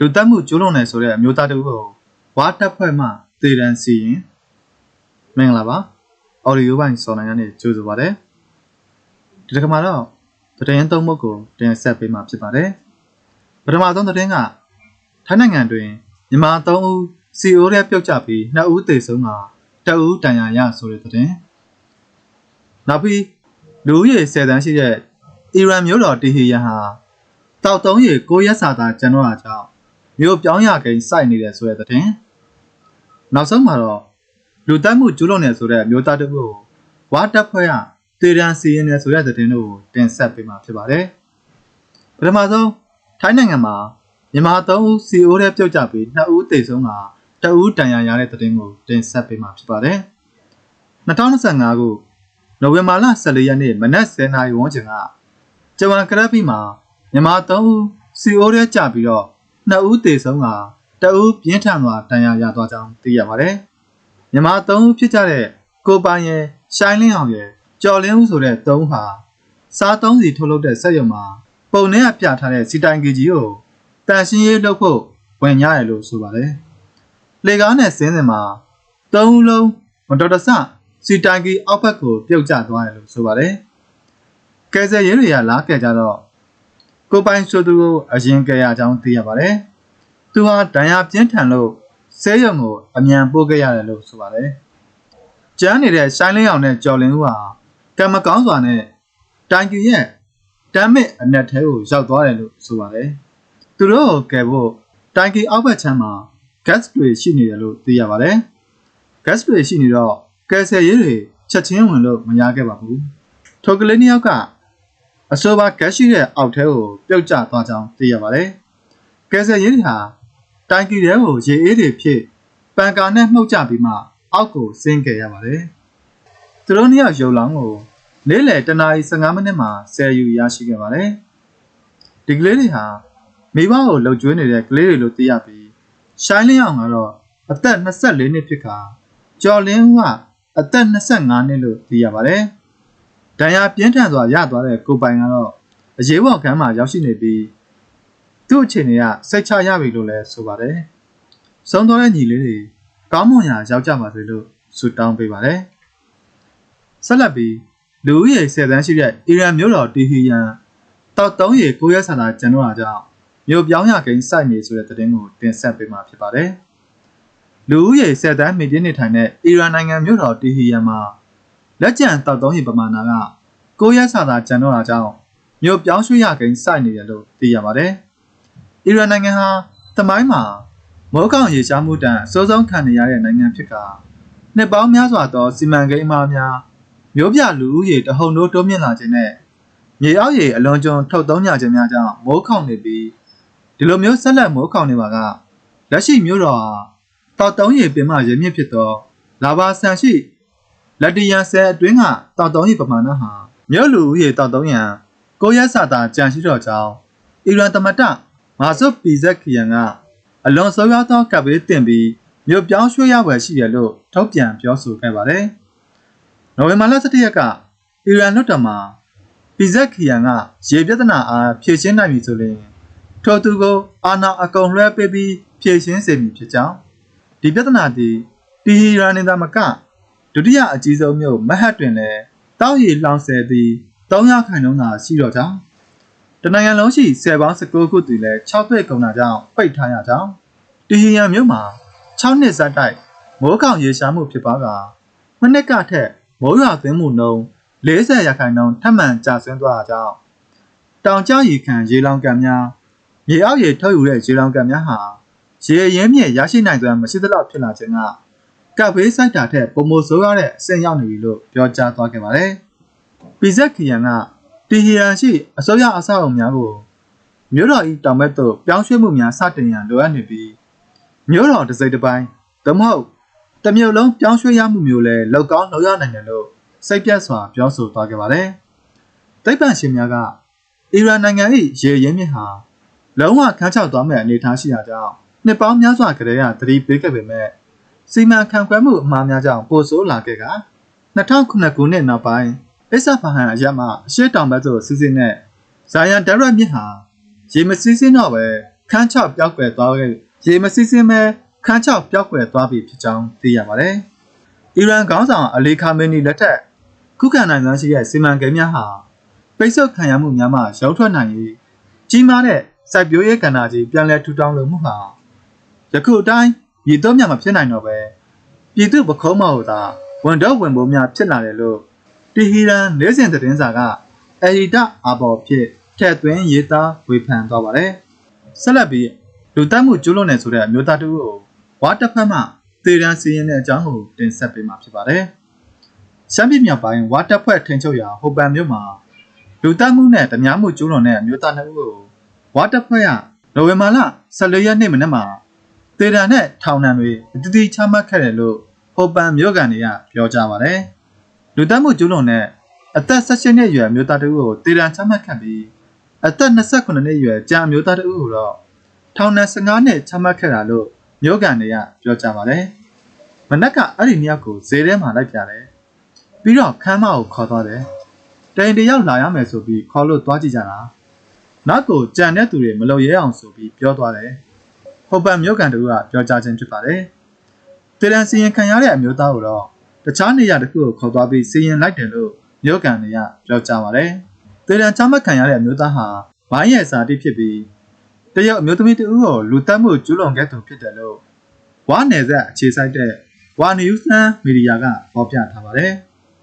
လူတက်မှုကျူးလွန်နေဆိုတဲ့အမျိုးသားတူကိုဝါတပ်ဖွဲ့မှတေတန်းစီရင်မင်္ဂလာပါအော်ဒီယိုပိုင်းစော်နိုင်ကနေကြိုဆိုပါရစေဒီတစ်ခါမှာတော့သတင်းသုံးပုဒ်ကိုတင်ဆက်ပေးမှာဖြစ်ပါတယ်ပထမဆုံးသတင်းကထိုင်းနိုင်ငံတွင်မြန်မာ၃ဦး CO ရဲ့ပြုတ်ကျပြီး2ဦးသေဆုံးကတဦးတန်ရာရဆိုတဲ့သတင်းနောက်ပြီးလူဦးရေ10တန်းရှိတဲ့အီရန်မျိုးတော်တီဟီယန်ဟာတောက်သုံးရေ9ရက်စာသာကျန်တော့တာကြောင့် မျိုးပြောင်းရကိန်းစိုက်နေတယ်ဆိုတဲ့သတင်းနောက်ဆုံးမှာတော့လူတိုက်မှုကျူးလွန်နေဆိုတဲ့မျိုးသားတစ်ခုကိုဝါတပ်ဖွဲ့ကတေရန်စီရင်နေဆိုတဲ့သတင်းတို့ကိုတင်ဆက်ပေးမှာဖြစ်ပါတယ်ပထမဆုံးထိုင်းနိုင်ငံမှာမြန်မာ3ဦး CO ရဲ့ပြုတ်ကျပြီး2ဦးသေဆုံးကတဦးတန်ရာရတဲ့သတင်းကိုတင်ဆက်ပေးမှာဖြစ်ပါတယ်2025ခုနိုဝင်ဘာလ14ရက်နေ့မနက်10:00နာရီဝန်းကျင်ကဂျပန်ကရက်ပီမှာမြန်မာ3ဦး CO ရဲကြပြီးတော့ 2ဦးသေဆုံးကတဦးပြင်းထန်စွာဒဏ်ရာရသွားကြောင်းသိရပါတယ်မြန်မာ3ဦးဖြစ်ကြတဲ့ကိုပိုင်ရယ်ရှိုင်းလင်းအောင်ရယ်ကျော်လင်းဦးဆိုတဲ့3ဦးဟာစားသုံးစီထုတ်လုပ်တဲ့စက်ရုံမှာပုံနဲ့အပြထားတဲ့စီတိုင်ကီကြီးကိုတန်ရှင်းရေးလုပ်ဖို့ဝင်ကြရလို့ဆိုပါတယ်လေကားနဲ့ဆင်းစင်မှာ3ဦးလုံးမတော်တဆစီတိုင်ကီအောက်ဘက်ကိုပြုတ်ကျသွားတယ်လို့ဆိုပါတယ်။ကယ်ဆယ်ရေးတွေကလာခဲ့ကြတော့ ကိုပိုင်ဆိုသူကိုအရင်ကယ်ရကြောင်းသိရပါတယ်။သူဟာဒဏ်ရာပြင်းထန်လို့ဆေးရုံကိုအမြန်ပို့ခဲ့ရတယ်လို့ဆိုပါတယ်။ကျန်းနေတဲ့ရှိုင်းလင်းအောင်နဲ့ကြော်လင်းဦးဟာကံမကောင်းစွာနဲ့တိုင်ကီရဲ့တမ်းမဲ့အနက်ထဲကိုရောက်သွားတယ်လို့ဆိုပါတယ်။သူတို့ကိုကယ်ဖို့တိုင်ကီအောက်ဘက်ချမ်းမှာ gas တွေရှိနေတယ်လို့သိရပါတယ်။ gas တွေရှိနေတော့ကယ်ဆယ်ရေးတွေချက်ချင်းဝင်လို့မရခဲ့ပါဘူး။ထိုကလေးနှစ်ယောက်က အဆိုပါ gas ရှိတဲ့အောက်ထဲကိုပြုတ်ကျသွားကြောင်းသိရပါတယ်။ကယ်ဆယ်ရေးတွေဟာတိုင်ကီထဲကိုရေအေးတွေဖြစ်ပန်ကာနဲ့မှုတ်ကြပြီးမှအောက်ကိုဆင်းခဲ့ရပါတယ်။သူတို့နှစ်ယောက်ရုံလောင်းကိုနေ့လယ်တနာရီ15မိနစ်မှာဆယ်ယူရရှိခဲ့ပါတယ်။ဒီကလေးတွေဟာမိဘကိုလှုပ်ကြွေးနေတဲ့ကလေးတွေလို့သိရပြီးရှိုင်းလင်းအောင်ကတော့အသက်24နှစ်ဖြစ်ခါကျော်လင်းကအသက်25နှစ်လို့သိရပါတယ်။ ဒဏ်ရာပြင်းထန်စွာရသွားတဲ့ကိုပိုင်ကတော့အရေးပေါ်ခန်းမှာရောက်ရှိနေပြီးသူ့အခြေအနေကစိတ်ချရပြီလို့လည်းဆိုပါတယ်။ဆုံးသွားတဲ့ညီလေးတွေကောင်းမွန်ရာရောက်ကြပါစေလို့ဆုတောင်းပေးပါတယ်။ဆက်လက်ပြီးလူဦးရေ10တန်းရှိတဲ့အီရန်မြို့တော်တီဟီယန်တောက်သုံးရေ9ရက်ဆန္ဒကျန်တော့တာကြောင့်မြို့ပြောင်းရကိန်းစိုက်နေဆိုတဲ့သတင်းကိုတင်ဆက်ပေးမှာဖြစ်ပါတယ်။လူဦးရေ10တန်းမိပြင်းနေထိုင်တဲ့အီရန်နိုင်ငံမြို့တော်တီဟီယန်မှာ လက်ကျန်တောက်သုံးရေပမာဏက9ရက်ဆန္ဒကျန်တော့တာကြောင့်မြို့ပြောင်းရွှေ့ရကိန်းစိုက်နေတယ်လို့သိရပါတယ်။အီရန်နိုင်ငံဟာသမိုင်းမှာမောကောင်ရေရှားမှုတန်အစိုးဆုံးခံနေရတဲ့နိုင်ငံဖြစ်ကာနှစ်ပေါင်းများစွာသောစီမံကိန်းအမှားများမြို့ပြလူဦးရေတဟုန်ထိုးတိုးမြင့်လာခြင်းနဲ့မြေအောက်ရေအလွန်ကျွံထုတ်သုံးကြခြင်းများကြောင့်မိုးခေါင်နေပြီးဒီလိုမျိုးဆက်လက်မိုးခေါင်နေပါကလက်ရှိမြို့တော်ဟာတောက်တုံးရေပင်မရမြင့်ဖြစ်သောလာဘာဆန်ရှိ လက်တရန်ဆဲအတွင်းကတောက်တုံးရေပမာဏဟာမြို့လူဦးရေတောက်တုံးရန်ကိုရက်စာတာကြံရှိတော်ကြောင်းအီရန်သမတမာဇွတ်ပီဇက်ခီယန်ကအလွန်ဆိုးရွားသောကပ်ဘေးတင်ပြီးမြို့ပြောင်းရွှေ့ရဝယ်ရှိရလို့ထုတ်ပြန်ပြောဆိုခဲ့ပါတယ်။နိုဝင်ဘာလ17ရက်ကအီရန်လွှတ်တော်မှာပီဇက်ခီယန်ကရေပြဿနာအားဖြေရှင်းနိုင်ပြီဆိုရင်ထိုသူကိုအာနာအကုံလွှဲပေးပြီးဖြေရှင်းစေမည်ဖြစ်ကြောင်းဒီပြဿနာသည်တီဟီရန်နေသာမက ဒုတိယအကြီးဆုံးမြို့မဟတ်တွင်လည်းတောက်ရည်လောင်ဆယ်သည်300ခိုင်နှုန်းသာရှိတော့ကြောင်းတနိုင်ငံလုံးရှိ10ပေါင်း19ခုတည်လည်း6တွေ့ကုန်တာကြောင့်ပိတ်ထားရကြောင်းတီဟီရန်မြို့မှာ6နှစ်ဇက်တိုက်မိုးကောင်ရေရှားမှုဖြစ်ပါကမနစ်ကထက်မိုးရွာသွင်းမှုနှုန်း40ရာခိုင်နှုန်းထပ်မံကျဆင်းသွားတာကြောင့်တောင်ကျရေခံရေလောင်ကံများမြေအောက်ရေထုတ်ယူတဲ့ရေလောင်ကံများဟာရေရင်းမြစ်ရရှိနိုင်စွမ်းမရှိသလောက်ဖြစ်လာခြင်းက ကပ်ဘေးစိုက်တာထက်ပုံမဆိုးရတဲ့အဆင့်ရောက်နေပြီလို့ပြောကြားသွားခဲ့ပါတယ်။ပီဇက်ခီယန်ကတီဟီယန်ရှိအစိုးရအဆောက်အုံများကိုမြို့တော်ဤတောင်ဘက်သို့ပြောင်းရွှေ့မှုများစတင်ရန်လိုအပ်နေပြီးမြို့တော်တစ်စိတ်တစ်ပိုင်းသို့မဟုတ်တစ်မြို့လုံးပြောင်းရွှေ့ရမှုမျိုးလည်းလောက်ကောင်းလောက်ရနိုင်တယ်လို့စိတ်ပြတ်စွာပြောဆိုသွားခဲ့ပါတယ်။သိပ္ပံရှင်များကအီရန်နိုင်ငံ၏ရေရင်းမြစ်ဟာလုံးဝခန်းချောက်သွားမဲ့အနေအထားရှိတာကြောင့်နှစ်ပေါင်းများစွာကတည်းကသတိပေးခဲ့ပေမဲ့ စီမံခန့်ခွဲမှုအမှားများကြောင့်ပိုဆိုးလာခဲ့က2009ခုနှစ်နောက်ပိုင်းအစ္ဆာဖဟန်အရက်မှအရှိတောင်ဘက်သို့စီးစင်းတဲ့ဇာယန်ဒရက်မြစ်ဟာရေမစီးစင်းတော့ပဲခန်းချောက်ပျောက်ကွယ်သွားခဲ့ရေမစစ်စစ်မဲခန်းချောက်ပျောက်ကွယ်သွားပြီဖြစ်ကြောင်းသိရပါတယ်။အီရန်ခေါင်းဆောင်အလီခါမီနီလက်ထက်ခုခံနိုင်စွမ်းရှိတဲ့စီမံကိန်းများဟာပိတ်ဆို့ခံရမှုများမှရောက်ထွက်နိုင်ရေးကြီးမားတဲ့စိုက်ပျိုးရေးကဏ္ဍကြီးပြန်လည်ထူထောင်လိုမှုဟာယခုအတိုင်း ရည်သွမ်းမြမဖြစ်နိုင်တော့ပဲပြည်သူပခုံးမဟုတ်သာဝန်တော့ဝန်ပိုးများဖြစ်လာတယ်လို့တီဟီရန်နေစဉ်သတင်းစာကအရီဒအာဘော်ဖြစ်ထည့်သွင်းရေးသားဝေဖန်သွားပါတယ်။ဆက်လက်ပြီးလူတက်မှုကျူးလွန်နေဆိုတဲ့အမျိုးသားတူကိုဝါတစ်ဖက်မှသေရန်စီရင်တဲ့အကြောင်းကိုတင်ဆက်ပေးမှာဖြစ်ပါတယ်။ရှမ်းပြည်မြောက်ပိုင်းဝါတပ်ဖွဲ့ထိန်ချုပ်ရာဟိုပန်မြို့မှာလူတက်မှုနဲ့ဓမြမှုကျူးလွန်တဲ့အမျိုးသားနှစ်ဦးကိုဝါတပ်ဖွဲ့ကနိုဝင်ဘာလ14ရက်နေ့မနက်မှာ သေရန်နဲ့ထောင်နှံတွေအတိအကျချမှတ်ခဲ့တယ်လို့ဟိုပန်မြို့ကန်တွေကပြောကြပါတယ်။လူတက်မှုကျူးလွန်တဲ့အသက်16နှစ်အရွယ်အမျိုးသားတစ်ဦးကိုသေရန်ချမှတ်ခဲ့ပြီးအသက်28နှစ်အရွယ်ကြာအမျိုးသားတစ်ဦးကိုတော့ထောင်ဒဏ်15နှစ်ချမှတ်ခဲ့တာလို့မြို့ကန်တွေကပြောကြပါတယ်။မနက်ကအဲ့ဒီမြောက်ကိုဈေးထဲမှာလိုက်ပြတယ်။ပြီးတော့ခမ်းမကိုခေါ်သွားတယ်။တိုင်တယောက်လာရမယ်ဆိုပြီးခေါ်လို့သွားကြည့်ကြတာ။နောက်ကိုကြံတဲ့သူတွေမလုံရဲအောင်ဆိုပြီးပြောသွားတယ်။ ဟိုပန်မြို့ကန်တူကပြောကြားခြင်းဖြစ်ပါတယ်။တေရန်စီရင်ခံရတဲ့အမျိုးသားကိုတော့တခြားနေရာတစ်ခုကိုခေါ်သွားပြီးစီရင်လိုက်တယ်လို့မြို့ကန်တွေကပြောကြပါတယ်။တေရန်ချမှတ်ခံရတဲ့အမျိုးသားဟာဝိုင်းရဲ့စာတိဖြစ်ပြီးတရုတ်အမျိုးသမီးတဦးကိုလူတက်မှုကျူးလွန်ခဲ့သူဖြစ်တယ်လို့ဝါနယ်ဆက်အခြေစိုက်တဲ့ဝါနယူးစန်မီဒီယာကဖော်ပြထားပါတယ်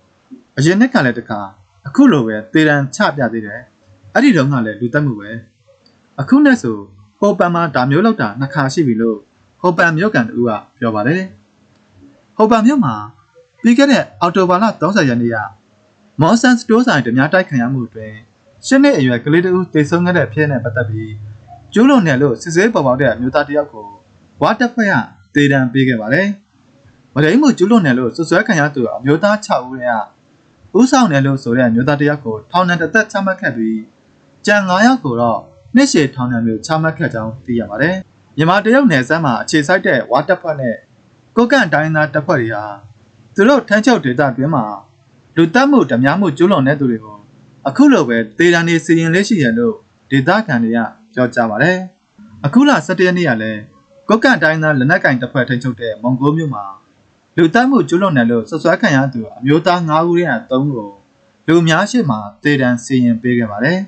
။အရင်နှစ်ကလည်းတခါအခုလိုပဲတေရန်ချပြသေးတယ်။အဲ့ဒီတုန်းကလည်းလူတက်မှုပဲ။အခုနဲ့ဆို ဟိုပန်မှာဒါမျိုးလောက်တာနှစ်ခါရှိပြီလို့ဟိုပန်မြို့ကန်တူကပြောပါတယ်။ဟိုပန်မြို့မှာပြီးခဲ့တဲ့အော်တိုဘာလ30ရက်နေ့ကမော်ဆန်စတိုးဆိုင်ဓမြတိုက်ခံရမှုအတွင်းရှစ်နှစ်အရွယ်ကလေးတဦးတေဆုံးခဲ့တဲ့ဖြစ်နဲ့ပတ်သက်ပြီးကျူးလွန်တယ်လို့စစ်ဆေးပေါ်ပေါက်တဲ့အမျိုးသားတစ်ယောက်ကိုဝါတက်ဖွဲ့ကတေတံပေးခဲ့ပါတယ်။မဒိန်မှုကျူးလွန်တယ်လို့စွပ်စွဲခံရသူအမျိုးသား6ဦးရဲ့ဥဆောင်တယ်လို့ဆိုတဲ့အမျိုးသားတစ်ယောက်ကိုထောင်ဒဏ်တစ်သက်ချမှတ်ခဲ့ပြီးကြံ9ယောက်ကိုတော့ နှစ်ရှည်ထောင်ဒဏ်မျိုးချမှတ်ခဲ့ကြောင်းသိရပါတယ်။မြန်မာတရုတ်နယ်စပ်မှာအခြေစိုက်တဲ့ဝါတက်ဖွဲ့နဲ့ကိုကန့်တိုင်းသားတပ်ဖွဲ့တွေဟာသူတို့ထမ်းချုပ်ဒေသတွင်းမှာလူတက်မှုဓမြမှုကျူးလွန်တဲ့သူတွေကိုအခုလိုပဲတေတံနေစီရင်လက်ရှိရလို့ဒေသခံတွေကပြောကြပါတယ်။အခုလ17ရက်နေ့ကလည်းကုတ်ကန်တိုင်းသားလက်နက်ကင်တပ်ဖွဲ့ထိန်းချုပ်တဲ့မွန်ဂိုမြို့မှာလူတက်မှုကျူးလွန်တယ်လို့ဆွဆွဲခံရသူအမျိုးသား9ဦးရဲ့အသုံးကိုလူများရှိမှတေတံစီရင်ပေးခဲ့ပါတယ်